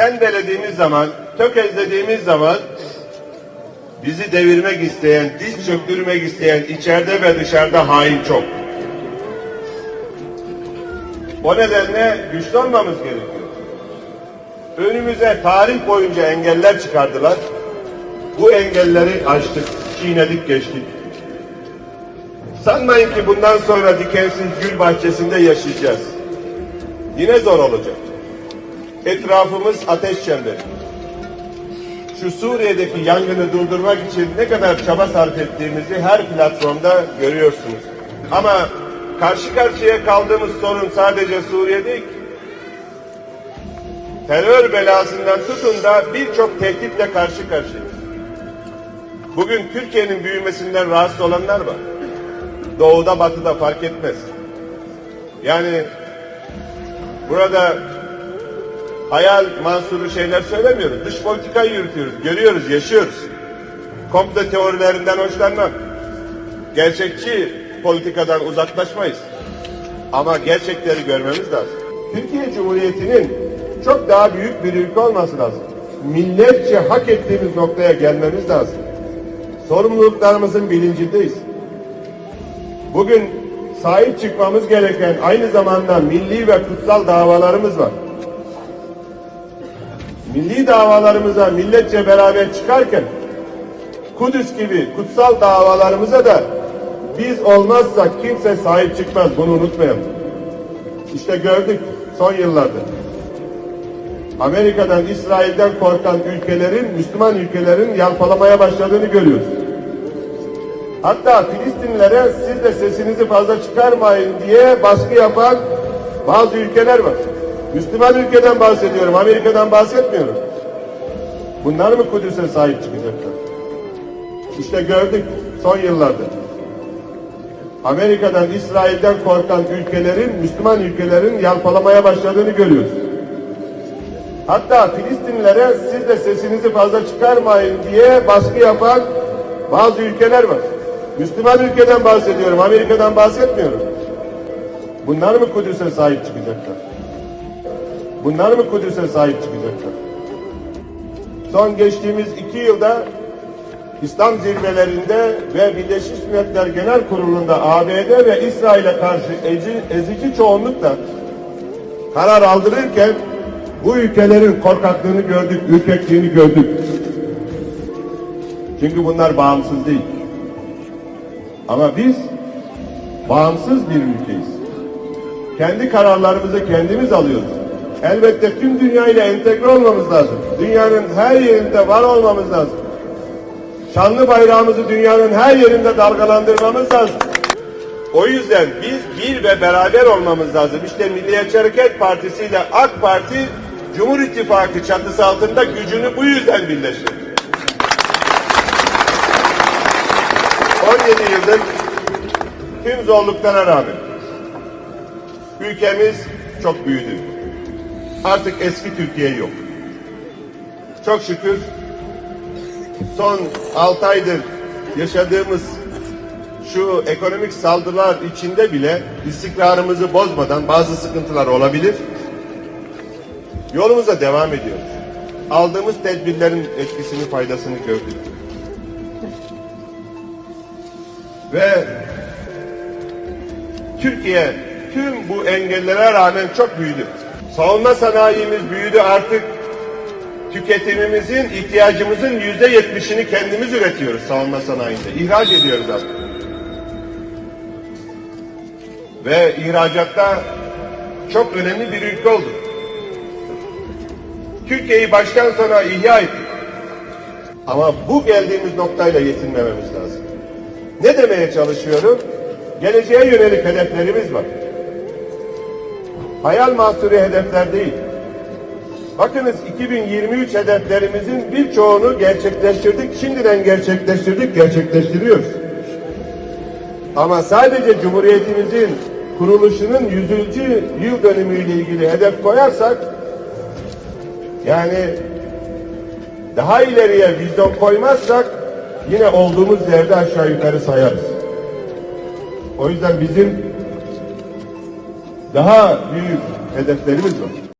sendelediğimiz zaman, tökezlediğimiz zaman bizi devirmek isteyen, diz çöktürmek isteyen içeride ve dışarıda hain çok. O nedenle güçlü olmamız gerekiyor. Önümüze tarih boyunca engeller çıkardılar. Bu engelleri aştık, çiğnedik, geçtik. Sanmayın ki bundan sonra dikensiz gül bahçesinde yaşayacağız. Yine zor olacak. Etrafımız ateş çemberi. Şu Suriye'deki yangını durdurmak için ne kadar çaba sarf ettiğimizi her platformda görüyorsunuz. Ama karşı karşıya kaldığımız sorun sadece Suriye değil. ki. Terör belasından tutun da birçok tehditle karşı karşıyayız. Bugün Türkiye'nin büyümesinden rahatsız olanlar var. Doğuda batıda fark etmez. Yani burada hayal mansuru şeyler söylemiyoruz. Dış politikayı yürütüyoruz. Görüyoruz, yaşıyoruz. Komplo teorilerinden hoşlanmam. Gerçekçi politikadan uzaklaşmayız. Ama gerçekleri görmemiz lazım. Türkiye Cumhuriyeti'nin çok daha büyük bir ülke olması lazım. Milletçe hak ettiğimiz noktaya gelmemiz lazım. Sorumluluklarımızın bilincindeyiz. Bugün sahip çıkmamız gereken aynı zamanda milli ve kutsal davalarımız var. Milli davalarımıza milletçe beraber çıkarken Kudüs gibi kutsal davalarımıza da biz olmazsak kimse sahip çıkmaz. Bunu unutmayalım. İşte gördük son yıllarda. Amerika'dan, İsrail'den korkan ülkelerin, Müslüman ülkelerin yalpalamaya başladığını görüyoruz. Hatta Filistinlilere siz de sesinizi fazla çıkarmayın diye baskı yapan bazı ülkeler var. Müslüman ülkeden bahsediyorum, Amerika'dan bahsetmiyorum. Bunlar mı Kudüs'e sahip çıkacaklar? İşte gördük son yıllarda. Amerika'dan, İsrail'den korkan ülkelerin, Müslüman ülkelerin yalpalamaya başladığını görüyoruz. Hatta Filistinlilere siz de sesinizi fazla çıkarmayın diye baskı yapan bazı ülkeler var. Müslüman ülkeden bahsediyorum, Amerika'dan bahsetmiyorum. Bunlar mı Kudüs'e sahip çıkacaklar? Bunlar mı Kudüs'e sahip çıkacaklar? Son geçtiğimiz iki yılda İslam zirvelerinde ve Birleşmiş Milletler Genel Kurulu'nda ABD ve İsrail'e karşı ezi- ezici çoğunlukla karar aldırırken bu ülkelerin korkaklığını gördük, ürkekliğini gördük. Çünkü bunlar bağımsız değil. Ama biz bağımsız bir ülkeyiz. Kendi kararlarımızı kendimiz alıyoruz. Elbette tüm dünya ile entegre olmamız lazım. Dünyanın her yerinde var olmamız lazım. Şanlı bayrağımızı dünyanın her yerinde dalgalandırmamız lazım. O yüzden biz bir ve beraber olmamız lazım. İşte Milliyetçi Hareket Partisi ile AK Parti Cumhur İttifakı çatısı altında gücünü bu yüzden birleştirdi. 17 yıldır tüm zorluklara rağmen ülkemiz çok büyüdü. Artık eski Türkiye yok. Çok şükür son 6 aydır yaşadığımız şu ekonomik saldırılar içinde bile istikrarımızı bozmadan bazı sıkıntılar olabilir. Yolumuza devam ediyoruz. Aldığımız tedbirlerin etkisini, faydasını gördük. Ve Türkiye tüm bu engellere rağmen çok büyüdü. Savunma sanayimiz büyüdü artık tüketimimizin, ihtiyacımızın yüzde yetmişini kendimiz üretiyoruz savunma sanayinde. İhraç ediyoruz artık. Ve ihracatta çok önemli bir ülke olduk. Türkiye'yi baştan sona ihya ettik. Ama bu geldiğimiz noktayla yetinmememiz lazım. Ne demeye çalışıyorum? Geleceğe yönelik hedeflerimiz var. Hayal mahsuru hedefler değil. Bakınız 2023 hedeflerimizin birçoğunu gerçekleştirdik. Şimdiden gerçekleştirdik, gerçekleştiriyoruz. Ama sadece Cumhuriyetimizin kuruluşunun 100. yıl dönümüyle ilgili hedef koyarsak yani daha ileriye vizyon koymazsak yine olduğumuz yerde aşağı yukarı sayarız. O yüzden bizim daha büyük hedeflerimiz var.